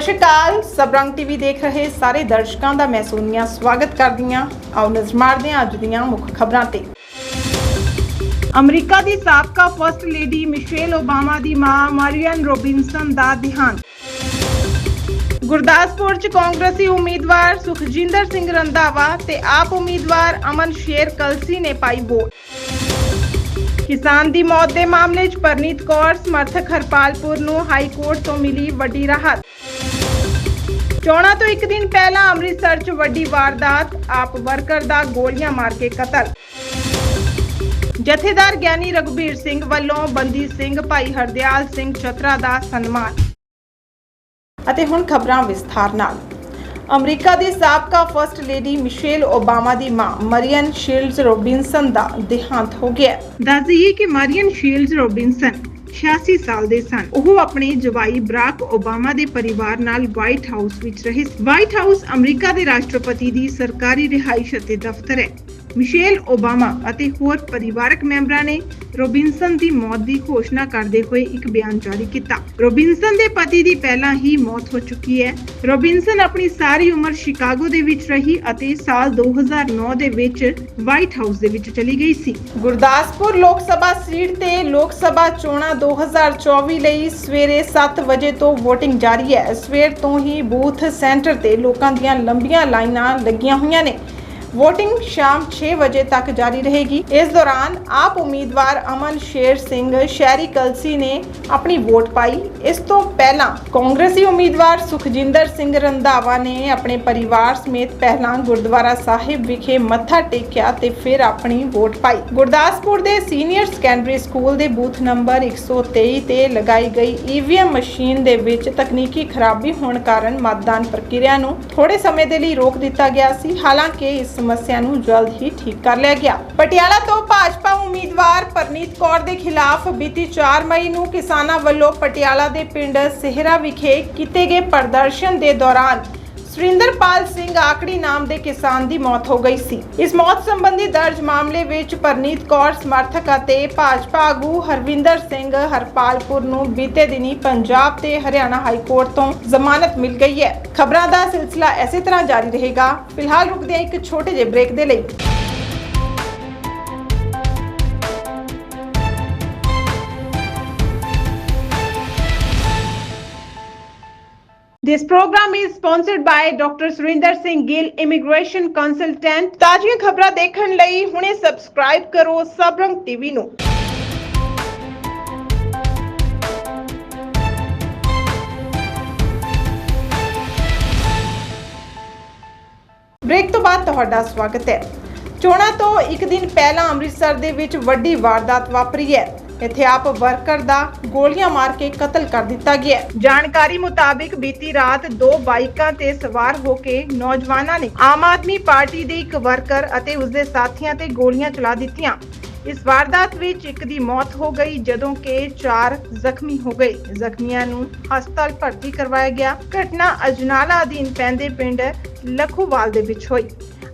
ਸਤਿ ਸ਼੍ਰੀ ਅਕਾਲ। ਸਬਰੰਗ ਟੀਵੀ ਦੇਖ ਰਹੇ ਸਾਰੇ ਦਰਸ਼ਕਾਂ ਦਾ ਮੈਂ ਸੋਨੀਆ, ਸਵਾਗਤ ਕਰਦੀ ਹਾਂ। ਆਓ ਨਜ਼ਰ ਮਾਰਦੇ ਹਾਂ ਅੱਜ ਦੀਆਂ ਮੁੱਖ ਖਬਰਾਂ ਤੇ। ਅਮਰੀਕਾ ਦੀ ਸਾਬਕਾ ਫਰਸਟ ਲੇਡੀ ਮਿਸ਼ੇਲ ਓਬਾਮਾ ਦੀ ਮਾਂ ਮਾਰੀਅਨ ਰੋਬਿਨਸਨ ਦਾ ਦੇਹਾਂਤ। ਗੁਰਦਾਸਪੁਰ ਚ ਕਾਂਗਰਸੀ ਉਮੀਦਵਾਰ ਸੁਖਜਿੰਦਰ ਸਿੰਘ ਰੰਧਾਵਾ ਤੇ ਆਪ ਉਮੀਦਵਾਰ ਅਮਨ ਸ਼ੇਰ ਕਲਸੀ ਨੇ ਪਾਈ ਵੋਟ। ਕਿਸਾਨ ਦੀ ਮੌਤ ਦੇ ਮਾਮਲੇ 'ਚ ਪਰਨੀਤ ਕੌਰ ਸਮਰਥਕ ਹਰਪਾਲਪੁਰ ਨੂੰ ਹਾਈ ਕੋਰਟ ਤੋਂ ਮਿਲੀ ਵੱਡੀ ਰਾਹਤ। ਚੋਣਾਂ ਤੋਂ ਇੱਕ ਦਿਨ ਪਹਿਲਾਂ ਅੰਮ੍ਰਿਤਸਰ 'ਚ ਵੱਡੀ ਵਾਰਦਾਤ, ਆਪ ਵਰਕਰ ਦਾ ਗੋਲੀਆਂ ਮਾਰ ਕੇ ਕਤਲ। ਜਥੇਦਾਰ ਗਿਆਨੀ ਰਘੁਬੀਰ ਸਿੰਘ ਵੱਲੋਂ ਬੰਦੀ ਸਿੰਘ, ਭਾਈ ਹਰਦਿਆਲ ਸਿੰਘ ਚਤਰਾ ਦਾ ਸਨਮਾਨ। ਅਤੇ ਹੁਣ ਖਬਰਾਂ ਵਿਸਥਾਰ ਨਾਲ। ਅਮਰੀਕਾ ਦੀ ਸਾਬਕਾ ਫਰਸਟ ਲੇਡੀ ਮਿਸ਼ੇਲ ਓਬਾਮਾ ਦੀ ਮਾਂ ਮਰੀਅਨ ਸ਼ੀਲਡਸ ਰੋਬਿਨਸਨ ਦਾ ਦੇਹਾਂਤ ਹੋ ਗਿਆ ਦੱਸ ਦਈਏ ਕਿ ਮਰੀਅਨ ਸ਼ੀਲਡਸ ਰੋਬਿਨਸਨ 86 ਸਾਲ ਦੇ ਸਨ। ਉਹ ਆਪਣੇ ਜਵਾਈ ਬਰਾਕ ਓਬਾਮਾ ਦੇ ਪਰਿਵਾਰ ਨਾਲ ਵਾਈਟ ਹਾਊਸ ਵਿੱਚ ਰਹੇ ਵਾਈਟ ਹਾਊਸ ਅਮਰੀਕਾ ਦੇ ਰਾਸ਼ਟਰਪਤੀ ਦੀ ਸਰਕਾਰੀ ਰਿਹਾਇਸ਼ ਅਤੇ ਦਫ਼ਤਰ ਹੈ। ਮਿਸ਼ੇਲ ਓਬਾਮਾ ਅਤੇ ਹੋਰ ਪਰਿਵਾਰਕ ਮੈਂਬਰਾਂ ਨੇ ਰੋਬਿਨਸਨ ਦੀ ਮੌਤ ਦੀ ਘੋਸ਼ਣਾ ਕਰਦੇ ਹੋਏ ਇੱਕ ਬਿਆਨ ਜਾਰੀ ਕੀਤਾ। ਰੋਬਿਨਸਨ ਦੇ ਪਤੀ ਦੀ ਪਹਿਲਾਂ ਹੀ ਮੌਤ ਹੋ ਚੁੱਕੀ ਹੈ। ਰੋਬਿਨਸਨ ਆਪਣੀ ਸਾਰੀ ਉਮਰ ਸ਼ਿਕਾਗੋ ਦੇ ਵਿੱਚ ਰਹੀ ਅਤੇ ਸਾਲ 2009 ਦੇ ਵਿੱਚ ਵਾਈਟ ਹਾਊਸ ਦੇ ਵਿੱਚ ਚਲੀ ਗਈ ਸੀ। ਗੁਰਦਾਸਪੁਰ ਲੋਕ ਸਭਾ ਸੀਟ ਤੇ ਲੋਕ ਸਭਾ ਚੋਣਾਂ 2024 ਲਈ ਸਵੇਰੇ 7 ਵਜੇ ਤੋਂ VOTING ਜਾਰੀ ਹੈ। ਸਵੇਰ ਤੋਂ ਹੀ ਬੂਥ ਸੈਂਟਰ ਤੇ ਲੋਕਾਂ ਦੀਆਂ ਲੰਬੀਆਂ ਲਾਈਨਾਂ ਲੱਗੀਆਂ ਹੋਈਆਂ ਨੇ। VOTING ਸ਼ਾਮ 6 ਵਜੇ ਤੱਕ ਜਾਰੀ ਰਹੇਗੀ ਇਸ ਦੌਰਾਨ ਆਪ ਉਮੀਦਵਾਰ ਅਮਨ ਸ਼ੇਰ ਸਿੰਘ ਸ਼ਹਿਰੀ ਕਲਸੀ ਨੇ ਆਪਣੀ ਵੋਟ ਪਾਈ ਇਸ ਤੋਂ ਪਹਿਲਾਂ ਕਾਂਗਰਸੀ ਉਮੀਦਵਾਰ ਸੁਖਜਿੰਦਰ ਸਿੰਘ ਰੰਧਾਵਾ ਨੇ ਆਪਣੇ ਪਰਿਵਾਰ ਸਮੇਤ ਪਹਿਲਾਂ ਗੁਰਦੁਆਰਾ ਸਾਹਿਬ ਵਿਖੇ ਮੱਥਾ ਟੇਕਿਆ ਤੇ ਫਿਰ ਆਪਣੀ ਵੋਟ ਪਾਈ ਗੁਰਦਾਸਪੁਰ ਦੇ ਸੀਨੀਅਰ ਸੈਕੰਡਰੀ ਸਕੂਲ ਦੇ ਬੂਥ ਨੰਬਰ 123 ਤੇ ਲਗਾਈ ਗਈ ਈਵੀਐਮ ਮਸ਼ੀਨ ਦੇ ਵਿੱਚ ਤਕਨੀਕੀ ਖਰਾਬੀ ਹੋਣ ਕਾਰਨ ਮਤਦਾਨ ਪ੍ਰਕਿਰਿਆ ਨੂੰ ਥੋੜੇ ਸਮੇਂ ਦੇ ਲਈ ਰੋਕ ਦਿੱਤਾ ਗਿਆ ਸੀ ਹਾਲਾਂਕਿ ਇਸ ਸਮੱਸਿਆ ਨੂੰ ਜਲਦ ਹੀ ਠੀਕ ਕਰ ਲਿਆ ਗਿਆ। ਪਟਿਆਲਾ ਤੋਂ ਭਾਜਪਾ ਉਮੀਦਵਾਰ ਪਰਨੀਤ ਕੌਰ ਦੇ ਖਿਲਾਫ ਬੀਤੀ 4 ਮਈ ਨੂੰ ਕਿਸਾਨਾਂ ਵੱਲੋਂ ਪਟਿਆਲਾ ਦੇ ਪਿੰਡ ਸਿਹਰਾ ਵਿਖੇ ਕੀਤੇ ਗਏ ਪ੍ਰਦਰਸ਼ਨ ਦੇ ਦੌਰਾਨ ਸੁਰਿੰਦਰਪਾਲ ਸਿੰਘ ਆਕੜੀ ਨਾਮ ਦੇ ਕਿਸਾਨ ਦੀ ਮੌਤ ਹੋ ਗਈ ਸੀ। ਇਸ ਮੌਤ ਸੰਬੰਧੀ ਦਰਜ ਮਾਮਲੇ ਵਿੱਚ ਪਰਨੀਤ ਕੌਰ ਸਮਰਥਕ ਅਤੇ ਭਾਜਪਾ ਆਗੂ ਹਰਵਿੰਦਰ ਸਿੰਘ ਹਰਪਾਲਪੁਰ ਨੂੰ ਬੀਤੇ ਦਿਨੀ ਪੰਜਾਬ ਤੇ ਹਰਿਆਣਾ ਹਾਈ ਕੋਰਟ ਤੋਂ ਜ਼ਮਾਨਤ ਮਿਲ ਗਈ ਹੈ। ਖਬਰਾਂ ਦਾ ਸਿਲਸਿਲਾ ਇਸੇ ਤਰ੍ਹਾਂ ਜਾਰੀ ਰਹੇਗਾ। ਫਿਲਹਾਲ ਰੁਕਦੇ ਹਾਂ ਇੱਕ ਛੋਟੇ ਜਿਹੇ ਬ੍ਰੇਕ ਦੇ ਲਈ। This program is sponsored by Dr. Surinder Singh Gill, Immigration Consultant. ਤਾਜ਼ੀਆਂ ਖਬਰਾਂ ਦੇਖਣ ਲਈ ਹੁਣੇ ਸਬਸਕ੍ਰਾਈਬ ਕਰੋ ਸਬਰੰਗ ਟੀਵੀ ਨੂੰ। ਬ੍ਰੇਕ ਤੋਂ ਬਾਅਦ ਤੁਹਾਡਾ ਸਵਾਗਤ ਹੈ ਚੋਣਾਂ ਤੋਂ ਇੱਕ ਦਿਨ ਪਹਿਲਾਂ ਅੰਮ੍ਰਿਤਸਰ ਦੇ ਵਿੱਚ ਵੱਡੀ ਵਾਰਦਾਤ ਵਾਪਰੀ ਹੈ ਇੱਥੇ ਆਪ ਵਰਕਰ ਦਾ ਗੋਲੀਆਂ ਮਾਰ ਕੇ ਕਤਲ ਕਰ ਦਿੱਤਾ ਗਿਆ ਜਾਣਕਾਰੀ ਮੁਤਾਬਿਕ ਬੀਤੀ ਰਾਤ ਦੋ ਬਾਈਕਾਂ ਤੇ ਸਵਾਰ ਹੋ ਕੇ ਨੌਜਵਾਨਾਂ ਨੇ ਆਮ ਆਦਮੀ ਪਾਰਟੀ ਦੇ ਇੱਕ ਵਰਕਰ ਅਤੇ ਉਸਦੇ ਸਾਥੀਆਂ ਤੇ ਗੋਲੀਆਂ ਚਲਾ ਦਿੱਤੀਆਂ। ਇਸ ਵਾਰਦਾਤ ਵਿੱਚ ਇੱਕ ਦੀ ਮੌਤ ਹੋ ਗਈ, ਜਦੋਂ ਕਿ ਚਾਰ ਜ਼ਖਮੀ ਹੋ ਗਏ। ਜ਼ਖਮੀਆਂ ਨੂੰ ਹਸਪਤਾਲ ਭਰਤੀ ਕਰਵਾਇਆ ਗਿਆ। ਘਟਨਾ ਅਜਨਾਲਾ ਅਧੀਨ ਪੈਂਦੇ ਪਿੰਡ ਲਖੂਵਾਲ ਦੇ ਵਿੱਚ ਹੋਈ।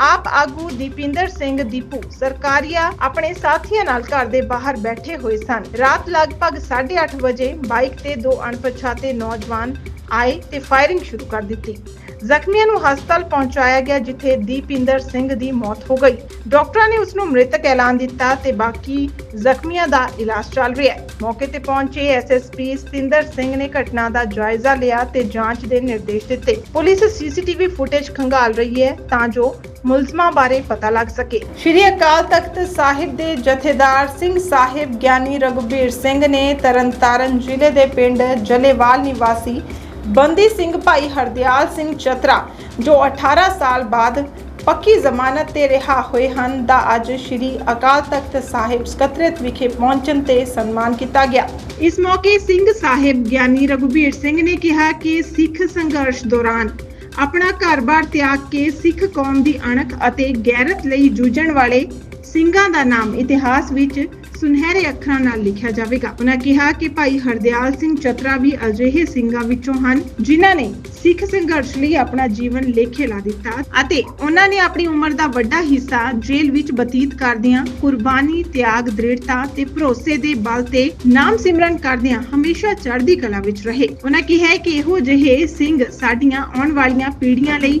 ਆਪ ਆਗੂ ਦੀਪਿੰਦਰ ਸਿੰਘ ਦੀਪੂ ਸਰਕਾਰੀਆ ਆਪਣੇ ਸਾਥੀਆਂ ਨਾਲ ਘਰ ਦੇ ਬਾਹਰ ਬੈਠੇ ਹੋਏ ਸਨ। ਰਾਤ ਲਗਭਗ 8:30 ਵਜੇ ਬਾਈਕ ਤੇ ਦੋ ਅਣਪਛਾਤੇ ਨੌਜਵਾਨ ਆਏ ਤੇ ਫਾਇਰਿੰਗ ਸ਼ੁਰੂ ਕਰ ਦਿੱਤੀ। ਜ਼ਖਮੀਆਂ ਨੂੰ ਹਸਪਤਾਲ ਪਹੁੰਚਾਇਆ ਗਿਆ, ਜਿੱਥੇ ਦੀਪਿੰਦਰ ਸਿੰਘ ਦੀ ਮੌਤ ਹੋ ਗਈ। ਡਾਕਟਰਾਂ ਨੇ ਉਸ ਨੂੰ ਮ੍ਰਿਤਕ ਐਲਾਨ ਦਿੱਤਾ ਤੇ ਬਾਕੀ ਜ਼ਖਮੀਆਂ ਦਾ ਇਲਾਜ ਚੱਲ ਰਿਹਾ ਹੈ। ਮੌਕੇ ਤੇ ਪਹੁੰਚੇ ਐਸਐਸਪੀ ਸਤਿੰਦਰ ਸਿੰਘ ਨੇ ਘਟਨਾ ਦਾ ਜਾਇਜ਼ਾ ਲਿਆ ਤੇ ਜਾਂਚ ਦੇ ਨਿਰਦੇਸ਼ ਦਿੱਤੇ। ਪੁਲਿਸ ਸੀਸੀਟੀਵੀ ਫੁਟੇਜ ਖੰਗਾਲ ਰਹੀ ਹੈ ਤਾਂ ਜੋ ਮੁਲਜ਼ਮਾਂ ਬਾਰੇ ਪਤਾ ਲੱਗ ਸਕੇ। ਸ਼੍ਰੀ ਅਕਾਲ ਤਖਤ ਸਾਹਿਬ ਦੇ ਜਥੇਦਾਰ ਸਿੰਘ ਸਾਹਿਬ ਗਿਆਨੀ ਰਘੁਬੀਰ ਸਿੰਘ ਨੇ ਤਰਨਤਾਰਨ ਜ਼ਿਲ੍ਹੇ ਦੇ ਪਿੰਡ ਜਲੇਵਾਲ ਨਿਵਾਸੀ ਬੰਦੀ ਸਿੰਘ ਭਾਈ ਹਰਦਿਆਲ ਸਿੰਘ ਚਤਰਾ, ਜੋ 18 ਸਾਲ ਬਾਅਦ ਪੱਕੀ ਜ਼ਮਾਨਤ ਤੇ ਰਿਹਾ ਹੋਏ ਹਨ, ਦਾ ਅੱਜ ਸ਼੍ਰੀ ਅਕਾਲ ਤਖਤ ਸਾਹਿਬ ਸਕੱਤਰੇਤ ਵਿਖੇ ਪਹੁੰਚਣ ਤੇ ਸਨਮਾਨ ਕੀਤਾ ਗਿਆ। ਇਸ ਮੌਕੇ ਸਿੰਘ ਸਾਹਿਬ ਗਿਆਨੀ ਰਘੁਬੀਰ ਸਿੰਘ ਨੇ ਕਿਹਾ ਕਿ ਸਿੱਖ ਸੰਘਰਸ਼ ਦੌਰਾਨ ਆਪਣਾ ਘਰ-ਬਾਰ ਤਿਆਗ ਕੇ ਸਿੱਖ ਕੌਮ ਦੀ ਅਣਖ ਅਤੇ ਗੈਰਤ ਲਈ ਜੂਝਣ ਵਾਲੇ ਸਿੰਘਾਂ ਦਾ ਨਾਮ ਇਤਿਹਾਸ ਵਿੱਚ ਸੁਨਹਿਰੇ ਅੱਖਰਾਂ ਨਾਲ ਲਿਖਿਆ ਜਾਵੇਗਾ। ਉਹਨਾਂ ਕਿਹਾ ਕਿ ਭਾਈ ਹਰਦਿਆਲ ਸਿੰਘ ਚਤਰਾ ਵੀ ਅਜਿਹੇ ਸਿੰਘਾਂ ਵਿੱਚੋਂ ਹਨ, ਜਿਨ੍ਹਾਂ ਨੇ ਸਿੱਖ ਸੰਘਰਸ਼ ਲਈ ਆਪਣਾ ਜੀਵਨ ਲੇਖੇ ਲਾ ਦਿੱਤਾ ਅਤੇ ਉਹਨਾਂ ਨੇ ਆਪਣੀ ਉਮਰ ਦਾ ਵੱਡਾ ਹਿੱਸਾ ਜੇਲ੍ਹ ਵਿੱਚ ਬਤੀਤ ਕਰਦਿਆਂ ਕੁਰਬਾਨੀ, ਤਿਆਗ, ਦ੍ਰਿੜਤਾ ਤੇ ਭਰੋਸੇ ਦੇ ਬਲ ਤੇ ਨਾਮ ਸਿਮਰਨ ਕਰਦਿਆਂ ਹਮੇਸ਼ਾ ਚੜ੍ਹਦੀ ਕਲਾ ਵਿੱਚ ਰਹੇ। ਉਹਨਾਂ ਕਿਹਾ ਕਿ ਇਹੋ ਜਿਹੇ ਸਿੰਘ ਸਾਡੀਆਂ ਆਉਣ ਵਾਲੀਆਂ ਪੀੜ੍ਹੀਆਂ ਲਈ